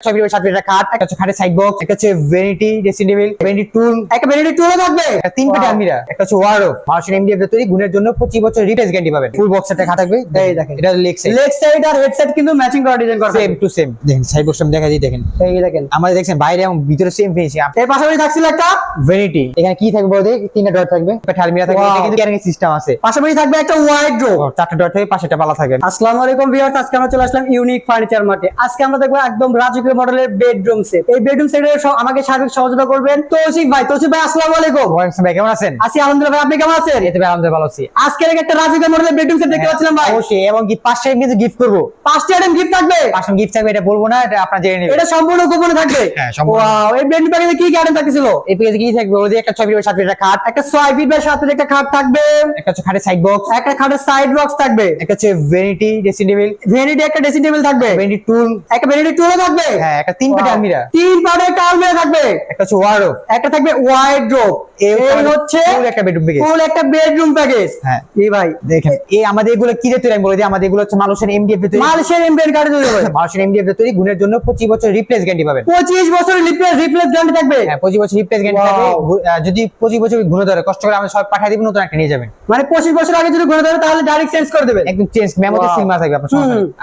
ছবি সাত একটা খাট একটা খাটের সাইড বক্স একটা হচ্ছে vanity dressing table vanity stool একটা ভ্যানিটি টুলও থাকবে! তিন পেটে আলমিরা একটা হচ্ছে ওয়ারো মানুষের এমডিএফ তৈরি গুণের জন্য পঁচিশ বছর রিপ্লেস গ্যারান্টি পাবেন। ফুল বক্স একটা খাট থাকবে। এই দেখেন। এটা লেক্স লেগ সাইড আর হেডসেট কিন্তু ম্যাচিং করা ডিজাইন করা সেম টু সেম দেখেন সাইড বক্স দেখা দিই দেখেন। এই দেখেন। আমাদের দেখছেন বাইরে এবং ভিতরে সেম ফিনিশিং এর পাশাপাশি থাকছিল একটা ভ্যানিটি এখানে কি থাকবে বলতে তিনটা ডট থাকবে। একটা আলমিরা থাকবে। এটা কিন্তু ক্যারিং সিস্টেম আছে। পাশাপাশি থাকবে একটা ওয়াইড ড্রো ও, চারটা ডট হয়ে পাশে একটা পালা থাকবে। আসসালামু আলাইকুম ভিউয়ার্স আজকে আমরা চলে আসলাম ইউনিক ফার্নিচার মার্টে আজকে আমরা দেখব একদম রাজকীয় মডেলের বেডরুম সেট এই বেডরুম সেটের আমাকে সার্বিক সহযোগিতা করবেন। তৌসিফ ভাই তৌসিফ ভাই আসসালামু আলাইকুম। ওয়ালাইকুম ভাই কেমন আছেন? আছি আলহামদুলিল্লাহ ভাই আপনি কেমন আছেন? এতে ভাই আলহামদুলিল্লাহ ভালো আছি। আজকে একটা রাজকীয় মডেলের বেডরুম সেট দেখতে পাচ্ছিলাম ভাই। অবশ্যই এবং কি পাঁচটা কিন্তু গিফট করব। পাঁচটি আইটেম গিফট থাকবে? পাঁচটা গিফট থাকবে এটা বলব না এটা আপনার জেনে নেবেন। এটা সম্পূর্ণ গোপনে থাকবে? হ্যাঁ, সম্পূর্ণ। ওয়াও এই বেডরুম প্যাকেজে কি কি আইটেম থাকতেছিল? এই পেজে কি থাকবে? ওই যে একটা ছবি সাত একটা খাট। একটা ছয় ফিট বাই সাত ফিট একটা খাট থাকবে। একটা খাটের সাইড বক্স একটা খাটের সাইড বক্স থাকবে। একটা হচ্ছে ভ্যানিটি ড্রেসিং টেবিল ভ্যানিটি একটা ড্রেসিং টেবিল থাকবে। ভ্যানিটি টুল একটা ভ্যানিটি টুলও থাকবে। হ্যাঁ একটা তিন পেটে আলমিরা তিন পার্টের একটা আলমিরা থাকবে। একটা হচ্ছে ওয়ারো একটা থাকবে ওয়াইড এই হচ্ছে ফুল একটা বেডরুম পেজ ফুল একটা বেডরুম প্যাকেজ হ্যাঁ। এই ভাই? দেখেন এই আমাদের এগুলো কি রেট আমি বলে দিই আমাদের এগুলো হচ্ছে মানুষের এমডিএফ তৈরি। মালয়েশিয়ান এমবিএন কার্ডে তৈরি হবে। মানুষের এমডিএফ তৈরি গুণের জন্য পঁচিশ বছর রিপ্লেস গ্যারান্টি পাবেন। পঁচিশ বছরের রিপ্লেস রিপ্লেস গ্যারান্টি থাকবে। হ্যাঁ বছর রিপ্লেস গ্যারান্টি থাকবে। যদি পঁচিশ বছর গুণ ধরে কষ্ট করে আমরা সব পাঠিয়ে দিব নতুন একটা নিয়ে যাবেন। মানে পঁচিশ বছর আগে যদি ঘুরে ধরে তাহলে ডাইরেক্ট চেঞ্জ করে দেবেন একদম চেঞ্জ মেমোতে. সিনেমা থাকবে আপনার।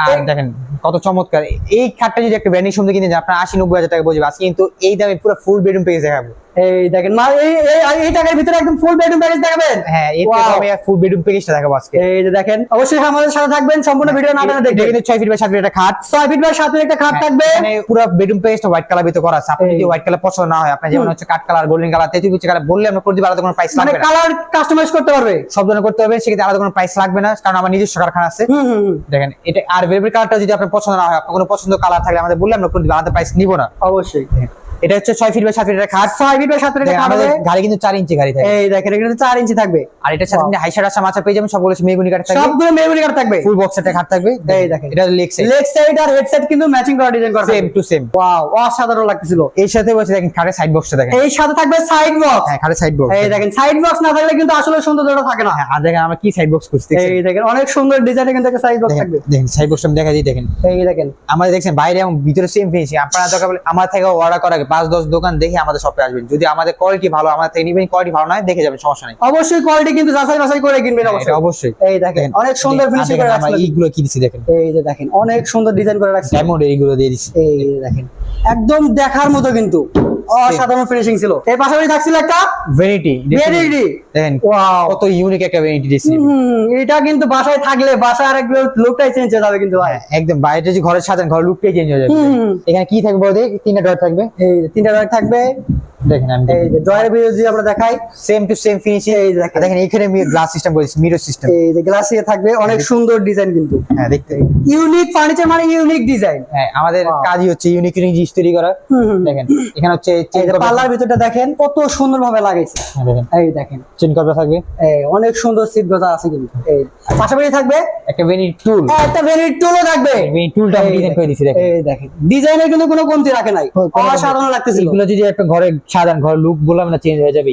আর দেখেন কত চমৎকার। এই খাটটা যদি একটা ব্র্যান্ডিং সুন্দর কিনতে আপনার আশি নব্বই হাজার টাকা বসবে। আজকে কিন্তু এই দামে পুরো ফুল বেডরুম পেয়ে দেখাবো। এই দেখেন মা এই এই- টাকার ভিতরে একদম ফুল বেডরুম প্যাকেজ দেখাবেন? হ্যাঁ এই আমি ফুল বেডরুম প্যাকেজটা দেখাবো আজকে। এই যে দেখেন অবশ্যই আমাদের সাথে থাকবেন সম্পূর্ণ ভিডিও না দেখবেন। কিন্তু ছয় ফিট বাই সাত ফিট একটা খাট। ছয় ফিট বাই সাত ফিট একটা খাট থাকবে। মানে পুরো বেডরুম পেজটা হোয়াইট কালার ভিতরে করা আছে। আপনি যদি হোয়াইট কালার পছন্দ না হয় আপনার যেমন হচ্ছে কাট কালার গোল্ডেন কালার কুচি কালার বললে আমরা করে দিব আলাদা কোনো প্রাইস মানে লাগবে না। কালার কাস্টমাইজ করতে পারবে। সব ধরনের করতে হবে সেক্ষেত্রে আলাদা কোনো প্রাইস লাগবে না কারণ আমার নিজস্ব কারখানা আছে। দেখেন এটা আর ভেলভেট কালারটা যদি আপনার পছন্দ না হয় আপনার কোনো পছন্দ কালার থাকলে আমাদের বললে আমরা করে দিব আলাদা প্রাইস নিব না। অবশ্যই। এটা হচ্ছে ছয় ফিট বাই সাত খাট। ছয় ফিট বাই সাত খাট হবে। গাড়ি কিন্তু চার ইঞ্চি গাড়ি থাকে। এই দেখেন এখানে চার ইঞ্চি থাকবে। আর এটার সাথে আপনি হাইসার আসা মাছা পেয়ে যাবেন সবগুলো মেগুনি কাঠ থাকবে। সবগুলো মেমোরি কার্ড থাকবে। ফুল বক্স একটা খাট থাকবে। এই দেখেন। এটা লেক্স লেগ সাইড আর হেডসেট কিন্তু ম্যাচিং করা ডিজাইন করা সেম টু সেম ওয়াও অসাধারণ এর সাথে বলছে দেখেন খাটের সাইড বক্সটা দেখেন। এই সাথে থাকবে সাইড বক্স হ্যাঁ খাটের সাইড বক্স এই দেখেন সাইড বক্স না থাকলে কিন্তু আসলে সৌন্দর্যটা থাকে না। হ্যাঁ আর দেখেন আমরা কি সাইড বক্স করছি এই দেখেন অনেক সুন্দর ডিজাইনে কিন্তু একটা সাইড বক্স থাকবে। দেখেন সাইড বক্স আমি দেখা দিই দেখেন। এই দেখেন। আমাদের দেখছেন বাইরে এবং ভিতরে সেম ফিনিশিং আপনারা দরকার আমার থেকে অর্ডার আগে পাঁচ দশ দোকান দেখে আমাদের শপে আসবেন। যদি আমাদের কোয়ালিটি ভালো আমাদের থেকে নিবেন কোয়ালিটি ভালো নয় দেখে যাবেন সমস্যা নেই। অবশ্যই কোয়ালিটি কিন্তু যাচাই বাছাই করে কিনবেন হ্যাঁ, অবশ্যই। অবশ্যই। এই দেখেন অনেক সুন্দর ফিনিশিং করে রাখছি। এইগুলো কিনেছি দেখেন। এই যে দেখেন অনেক সুন্দর ডিজাইন করে রাখছি। ডায়মন্ড এইগুলো দিয়ে দিছি এই দেখেন একদম দেখার মতো কিন্তু। অসাধারণ ফিনিশিং ছিল। এর পাশাপাশি থাকছিল একটা ভেনিটি ভেনিটি দেখেন ওয়াও কত ইউনিক একটা ভেনিটি দিছে এটা কিন্তু বাসায় থাকলে বাসায় আর একটু লুকটাই চেঞ্জ হয়ে যাবে কিন্তু ভাই। হ্যাঁ, একদম বাইরে যে ঘরের সাজান ঘরের লুকটাই চেঞ্জ হয়ে যাবে। এখানে কি থাকবে বলতে? তিনটা ডট থাকবে? এই তিনটা রয় থাকবে। দেখেন আমি এই যে ড্রয়ারের ভিতরে যদি আমরা দেখাই সেম টু সেম ফিনিশিং এই দেখেন। দেখেন এখানে গ্লাস সিস্টেম করেছি মিরর সিস্টেম এই যে গ্লাসিয়ে থাকবে অনেক সুন্দর ডিজাইন কিন্তু। হ্যাঁ দেখতে ইউনিক ফার্নিচার মানে ইউনিক ডিজাইন হ্যাঁ আমাদের কাজই হচ্ছে ইউনিক ইউনিক জিনিস তৈরি করা। দেখেন এখানে হচ্ছে পার্লার ভিতরটা দেখেন কত সুন্দর ভাবে লাগাইছে। হ্যাঁ, এই দেখেন। চেন করবে থাকবে। এই অনেক সুন্দর সিট গোছা আছে কিন্তু। এই পাশাপাশি থাকবে একটা ভেনি টুল একটা ভেনিট টুলও থাকবে। ভেনি টুলটা আমি ডিজাইন করে দিছি দেখেন। এই দেখেন। ডিজাইনের কিন্তু কোনো কমতি রাখে নাই। অসাধারণ লাগতেছিল। এগুলো যদি একটা ঘরে সাজান ঘর লুক বললাম না চেঞ্জ হয়ে যাবে।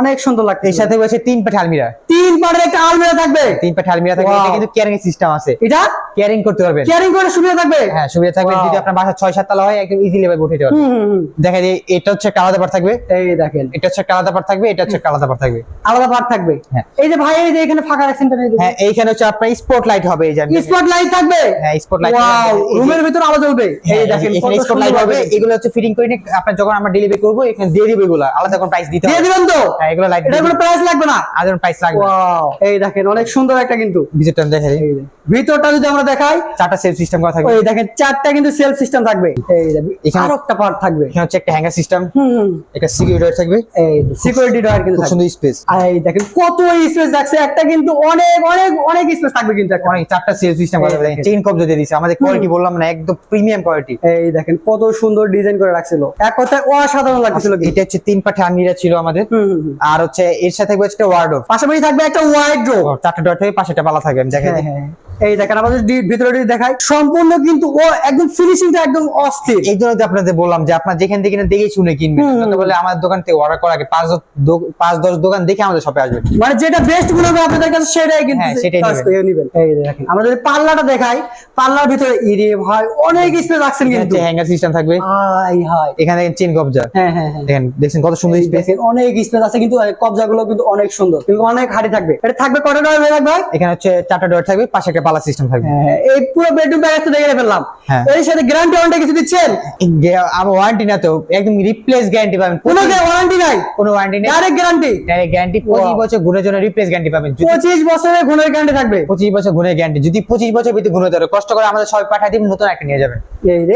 অনেক সুন্দর লাগছে। এর সাথে বসে তিন পাঠে আলমিরা। তিন পার্টের একটা আলমিরা থাকবে? তিন পাঠে আলমিরা থাকবে এটা কিন্তু কেয়ারিং সিস্টেম আছে। এটা? ক্যারিং করতে পারবেন। কেয়ারিং করে সুবিধা থাকবে? হ্যাঁ সুবিধা থাকবে যদি আপনার বাসা ছয় সাত তলা হয় একদম ইজিলি ভাবে উঠে যেতে পারবে হুম, হুম, হুম। দেখা যায় এটা হচ্ছে একটা আলাদা পার্ট থাকবে। এই দেখেন। এটা হচ্ছে একটা আলাদা পার্ট থাকবে এটা হচ্ছে একটা আলাদা পার্ট থাকবে। আলাদা পার্ট থাকবে? হ্যাঁ। এই যে ভাই এই যে এখানে ফাঁকা রাখছেন? হ্যাঁ এইখানে হচ্ছে আপনার স্পট লাইট হবে এই যে স্পট লাইট থাকবে? হ্যাঁ স্পট লাইট ওয়াও রুমের ভিতর আলো জ্বলবে। হ্যাঁ, এই দেখেন এখানে স্পট লাইট হবে এগুলো হচ্ছে ফিটিং করে নিয়ে আপনার যখন আমরা ডেলিভারি করব এখানে দিয়ে দিবে এগুলো। আলাদা কোনো প্রাইস দিতে হবে। দিয়ে দিবেন তো? হ্যাঁ এগুলো লাইট এটা কোনো প্রাইস লাগবে না? আলাদা প্রাইস লাগবে ওয়াও এই দেখেন অনেক সুন্দর একটা কিন্তু। ভিতরটা যে। ভিতরটা যদি আমরা দেখাই চারটা সেলফ সিস্টেম করা থাকবে। এই দেখেন চারটা কিন্তু সেলফ সিস্টেম থাকবে। এই এখানে- আরও একটা পার্ট থাকবে। এখানে হচ্ছে একটা হ্যাঙ্গার সিস্টেম হুম। একটা সিকিউরিটি থাকবে। এই সিকিউরিটি ডয়ার কিন্তু খুব সুন্দর স্পেস এই দেখেন কত স্পেস রাখছে একটা কিন্তু অনেক অনেক অনেক স্পেস থাকবে কিন্তু অনেক চারটা সেলফ সিস্টেম করা থাকবে। চেইন কবজ দিয়ে দিছে আমাদের কোয়ালিটি বললাম না একদম প্রিমিয়াম কোয়ালিটি এই দেখেন কত সুন্দর ডিজাইন করে রাখছিল। এক কথায় অসাধারণ লাগছিল এটা হচ্ছে তিন পাঠে আলমিরা ছিল আমাদের। আর হচ্ছে এর সাথে থাকবে একটা ওয়ার্ডরোব পাশাপাশি থাকবে একটা ওয়াইড ড্রো চারটা ডট হয়ে পাশে একটা পালা থাকবে আমি এই দেখেন আমাদের ভিতরে দেখাই। সম্পূর্ণ কিন্তু ও একদম ফিনিশিংটা একদম অস্থির। এই জন্য আপনাদের বললাম যে আপনার যেখান থেকে কিনে দেখে শুনে কিনবেন। বলে আমার দোকান থেকে অর্ডার করার আগে পাঁচ পাঁচ দশ দোকান দেখে আমাদের শপে আসবেন মানে যেটা বেস্ট মনে হবে আপনাদের কাছে সেটাই কিন্তু হ্যাঁ, সেটাই নেবেন। করে এই দেখেন। আমরা যদি পাল্লাটা দেখাই। পাল্লার ভিতরে ইরে ভাই অনেক স্পেস রাখছেন কিন্তু। হ্যাঙ্গার সিস্টেম থাকবে। হাই হাই এখানে দেখেন চেন কবজা। হ্যাঁ হ্যাঁ হ্যাঁ। দেখেন দেখছেন কত সুন্দর স্পেস অনেক স্পেস আছে কিন্তু কবজা গুলো কিন্তু অনেক সুন্দর। কিন্তু অনেক হাড়ি থাকবে। এটা থাকবে কটা হয়ে থাকবে এখানে হচ্ছে চারটা ডোর থাকবে পাশে একটা পালা সিস্টেম থাকবে। হ্যাঁ, এই পুরো বেডরুম প্যাকেজটা দেখে ফেললাম। হ্যাঁ। এর সাথে গ্যারান্টি ওয়ারেন্টি কিছু দিচ্ছেন? আমার ওয়ারেন্টি না তো একদম রিপ্লেস গ্যারান্টি পাবেন। কোনো ওয়ারেন্টি নাই। কোনো ওয়ারেন্টি নেই। ডাইরেক্ট গ্যারান্টি ডাইরেক্ট গ্যারান্টি পঁচিশ Wow. বছর গুণের জন্য রিপ্লেস গ্যারান্টি পাবেন। যদি পঁচিশ বছরের গুণের গ্যারান্টি থাকবে। পঁচিশ বছর গুণের গ্যারান্টি যদি পঁচিশ বছর ভিতরে গুণে ধরে কষ্ট করে আমাদের সবাই পাঠিয়ে দিন নতুন একটা নিয়ে যাবেন।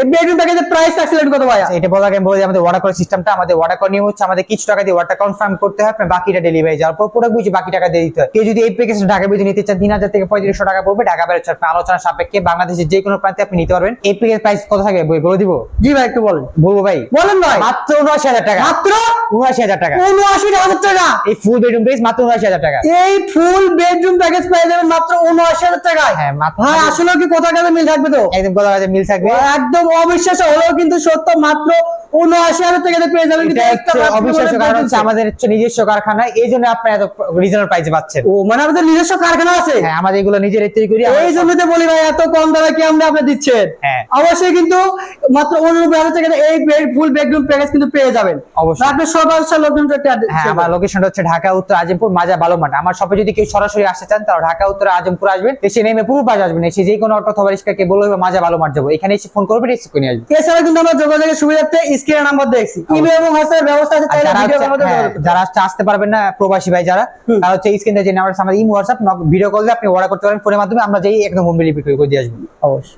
এই বেডরুম প্যাকেজের প্রাইস অ্যাক্সিলেন্ট কত ভাইয়া। আচ্ছা, এটা আমি বলে আমাদের অর্ডার করার সিস্টেমটা আমাদের অর্ডার করার নিয়ম হচ্ছে আমাদের কিছু টাকা দিয়ে অর্ডার কনফার্ম করতে হয় আপনার বাকিটা ডেলিভারি যাওয়ার পর প্রোডাক্ট বুঝে বাকি টাকা দিয়ে দিতে হয়। কেউ যদি এই প্যাকেজ ঢাকা ভিতরে নিতে চান তিন হাজার থেকে পঁয়ত্রিশশো টাকা পড়বে ঢাকা বেরোচ্ছে হচ্ছে আপনার আলোচনা সাপেক্ষে বাংলাদেশের যে কোনো প্রান্তে আপনি নিতে পারবেন। এই প্যাকেজ প্রাইস কত থাকবে বলে দিব। জি ভাই একটু বলেন। বলব ভাই। বলেন ভাই। মাত্র উনআশি হাজার টাকা। মাত্র? উনআশি হাজার টাকা। উনআশি হাজার টাকা? এই ফুল বেডরুম প্রাইস মাত্র উনআশি হাজার টাকা। এই ফুল বেডরুম প্যাকেজ পেয়ে যাবেন মাত্র উনআশি হাজার টাকায়। হ্যাঁ মাত্র ভাই আসলে কি কোথাও কাছে মিল থাকবে তো? একদম কথা কাছে মিল থাকবে। একদম অবিশ্বাস হলেও কিন্তু সত্য মাত্র উনআশি হাজার টাকাতে পেয়ে যাবেন অবিশ্বাস্য কারণ হচ্ছে আমাদের হচ্ছে নিজস্ব কারখানা এই জন্য আপনারা এত রিজনাল প্রাইসে পাচ্ছেন। ও মানে আমাদের নিজস্ব কারখানা আছে? হ্যাঁ আমাদের এগুলো নিজেরাই তৈরি করি এই বলি ভাই এত কম দামে কি আমরা আপনি দিচ্ছেন? হ্যাঁ। অবশ্যই কিন্তু মাত্র উননব্বই হাজার টাকাতে এই ফুল বেডরুম প্যাকেজ কিন্তু পেয়ে যাবেন। অবশ্যই। আপনি হ্যাঁ আমার লোকেশনটা হচ্ছে ঢাকা উত্তর আজিমপুর মাজা বালুমাঠ আমার শপে যদি কেউ সরাসরি আসতে চান তাহলে ঢাকা উত্তর আজিমপুর আসবেন। এসে নেমে পুরো বাজ আসবেন। এসে যে কোনো অটো অথবা রিক্সাকে বলবে মাজা বালুমাঠ যাব। এখানে এসে ফোন করবেন এসে নিয়ে আসবেন। এছাড়া কিন্তু আমরা যোগাযোগের সুবিধার্থে স্ক্রিনে নাম্বার দেখছি ইমেল এবং হোয়াটসঅ্যাপ ব্যবস্থা আছে যারা হ্যাঁ, আসতে পারবেন না প্রবাসী ভাই যারা। তারা হচ্ছে স্ক্রিনে যে নাম্বার আমাদের ইমো হোয়াটসঅ্যাপ ভিডিও কল দিয়ে আপনি অর্ডার করতে পারেন ফোনের মাধ্যমে আমরা যেই একদম হোম ডেলিভারি করে দিয়ে আসব। অবশ্যই